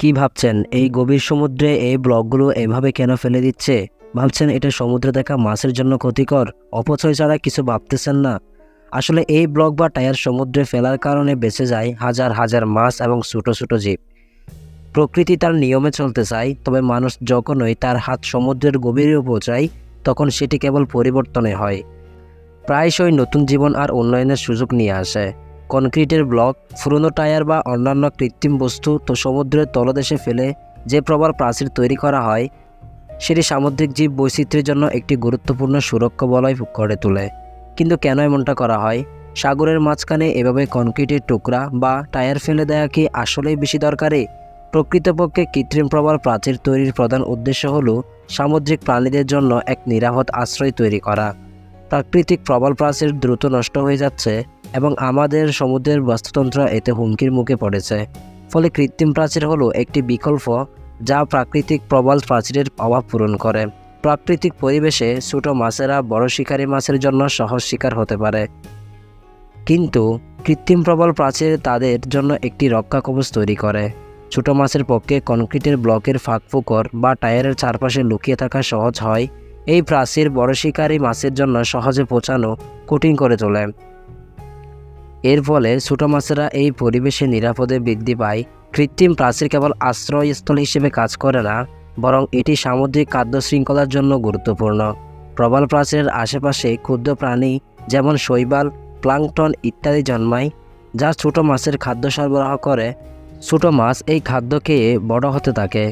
কি ভাবছেন? এই গভীর সমুদ্রে এই ব্লকগুলো এভাবে কেন ফেলে দিচ্ছে? ভাবছেন এটা সমুদ্রে দেখা মাছের জন্য ক্ষতিকর? অপচয় ছাড়া কিছু ভাবতেছেন না? আসলে এই ব্লক বা টায়ার সমুদ্রে ফেলার কারণে বেঁচে যায় হাজার হাজার মাছ এবং ছোটো ছোটো জীব। প্রকৃতি তার নিয়মে চলতে চায়, তবে মানুষ যখনই তার হাত সমুদ্রের গভীরে পৌঁছায়, তখন সেটি কেবল পরিবর্তনে হয়। প্রায়শই নতুন জীবন আর উন্নয়নের সুযোগ নিয়ে আসে। কনক্রিটের ব্লক পুরনো টায়ার বা অন্যান্য কৃত্রিম বস্তু তো সমুদ্রের তলদেশে ফেলে যে প্রবল প্রাচীর তৈরি করা হয়, সেটি সামুদ্রিক জীব বৈচিত্র্যের জন্য একটি গুরুত্বপূর্ণ সুরক্ষা বলয় গড়ে তোলে। কিন্তু কেন এমনটা করা হয়? সাগরের মাঝখানে এভাবে কনক্রিটের টুকরা বা টায়ার ফেলে দেওয়া কি আসলেই বেশি দরকারি? প্রকৃতপক্ষে কৃত্রিম প্রবল প্রাচীর তৈরির প্রধান উদ্দেশ্য হল সামুদ্রিক প্রাণীদের জন্য এক নিরাপদ আশ্রয় তৈরি করা। প্রাকৃতিক প্রবল প্রাচীর দ্রুত নষ্ট হয়ে যাচ্ছে এবং আমাদের সমুদ্রের বাস্তুতন্ত্র এতে হুমকির মুখে পড়েছে। ফলে কৃত্রিম প্রাচীর হলো একটি বিকল্প যা প্রাকৃতিক প্রবল প্রাচীরের অভাব পূরণ করে। প্রাকৃতিক পরিবেশে ছোট মাছেরা বড় শিকারী মাছের জন্য সহজ শিকার হতে পারে। কিন্তু কৃত্রিম প্রবল প্রাচীর তাদের জন্য একটি রক্ষা কবচ তৈরি করে। ছোট মাছের পক্ষে কনক্রিটের ব্লকের ফাঁক ফুকর বা টায়ারের চারপাশে লুকিয়ে থাকা সহজ হয় এই প্রাচীর বড় শিকারী মাছের জন্য সহজে পৌঁছানো কঠিন করে তোলে। এর ফলে ছোট মাছেরা এই পরিবেশে নিরাপদে বৃদ্ধি পায়। কৃত্রিম প্রাচীর কেবল আশ্রয়স্থল হিসেবে কাজ করে না, বরং এটি সামুদ্রিক খাদ্য শৃঙ্খলার জন্য গুরুত্বপূর্ণ। প্রবল প্রাচীরের আশেপাশে ক্ষুদ্র প্রাণী যেমন শৈবাল, প্লাংটন ইত্যাদি জন্মায়, যা ছোট মাছের খাদ্য সরবরাহ করে। ছোট মাছ এই খাদ্য খেয়ে বড় হতে থাকে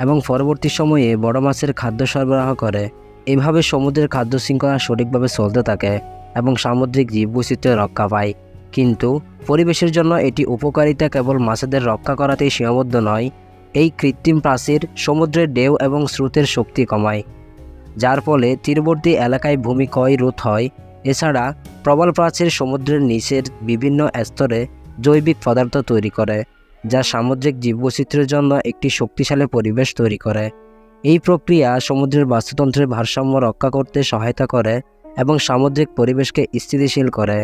এবং পরবর্তী সময়ে বড় মাছের খাদ্য সরবরাহ করে। এভাবে সমুদ্রের খাদ্য শৃঙ্খলা সঠিকভাবে চলতে থাকে এবং সামুদ্রিক জীববৈচিত্র্য রক্ষা পায়। কিন্তু পরিবেশের জন্য এটি উপকারিতা কেবল মাছেদের রক্ষা করাতেই সীমাবদ্ধ নয়, এই কৃত্রিম প্রাচীর সমুদ্রের ঢেউ এবং স্রোতের শক্তি কমায়। যার ফলে তীরবর্তী এলাকায় ভূমি ক্ষয় রোধ হয়। এছাড়া প্রবল প্রাচীর সমুদ্রের নিচের বিভিন্ন স্তরে জৈবিক পদার্থ তৈরি করে, যা সামুদ্রিক জীববৈচিত্র্যের জন্য একটি শক্তিশালী পরিবেশ তৈরি করে। এই প্রক্রিয়া সমুদ্রের বাস্তুতন্ত্রের ভারসাম্য রক্ষা করতে সহায়তা করে এবং সামুদ্রিক পরিবেশকে স্থিতিশীল করে।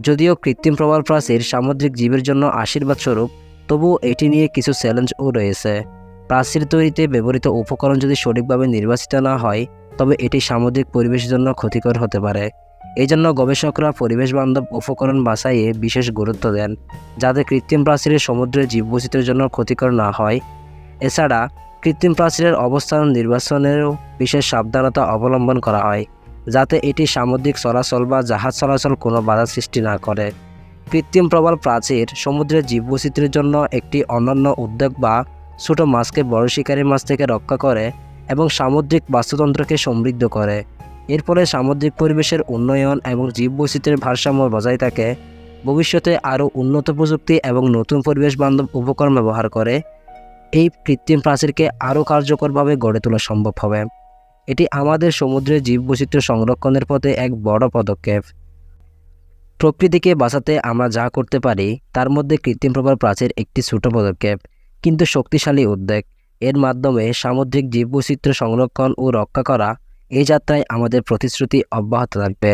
যদিও কৃত্রিম প্রবাল প্রাচীর সামুদ্রিক জীবের জন্য আশীর্বাদ স্বরূপ তবুও এটি নিয়ে কিছু চ্যালেঞ্জও রয়েছে। প্রাচীর তৈরিতে ব্যবহৃত উপকরণ যদি সঠিকভাবে নির্বাচিত না হয়, তবে এটি সামুদ্রিক পরিবেশের জন্য ক্ষতিকর হতে পারে। এই জন্য গবেষকরা পরিবেশ বান্ধব উপকরণ বাছাইয়ে বিশেষ গুরুত্ব দেন, যাতে কৃত্রিম প্রাচীরের সমুদ্রের জীববৈচিত্র্যের জন্য ক্ষতিকর না হয়। এছাড়া কৃত্রিম প্রাচীরের অবস্থান নির্বাচনেরও বিশেষ সাবধানতা অবলম্বন করা হয়, যাতে এটি সামুদ্রিক চলাচল বা জাহাজ চলাচল কোনো বাধা সৃষ্টি না করে। কৃত্রিম প্রবল প্রাচীর সমুদ্রের জীববৈচিত্র্যের জন্য একটি অনন্য উদ্যোগ বা ছোট মাছকে বড় শিকারী মাছ থেকে রক্ষা করে এবং সামুদ্রিক বাস্তুতন্ত্রকে সমৃদ্ধ করে। এর ফলে সামুদ্রিক পরিবেশের উন্নয়ন এবং জীববৈচিত্র্যের ভারসাম্য বজায় থাকে, ভবিষ্যতে আরও উন্নত প্রযুক্তি এবং নতুন পরিবেশ বান্ধব উপকরণ ব্যবহার করে এই কৃত্রিম প্রাচীরকে আরও কার্যকরভাবে গড়ে তোলা সম্ভব হবে। এটি আমাদের সমুদ্রের জীববৈচিত্র্য সংরক্ষণের পথে এক বড় পদক্ষেপ। প্রকৃতিকে বাঁচাতে আমরা যা করতে পারি, তার মধ্যে কৃত্রিম প্রবাল প্রাচীর একটি ছোট পদক্ষেপ, কিন্তু শক্তিশালী উদ্যোগ। এর মাধ্যমে সামুদ্রিক জীববৈচিত্র্য সংরক্ষণ ও রক্ষা করা এই যাত্রায় আমাদের প্রতিশ্রুতি অব্যাহত থাকবে।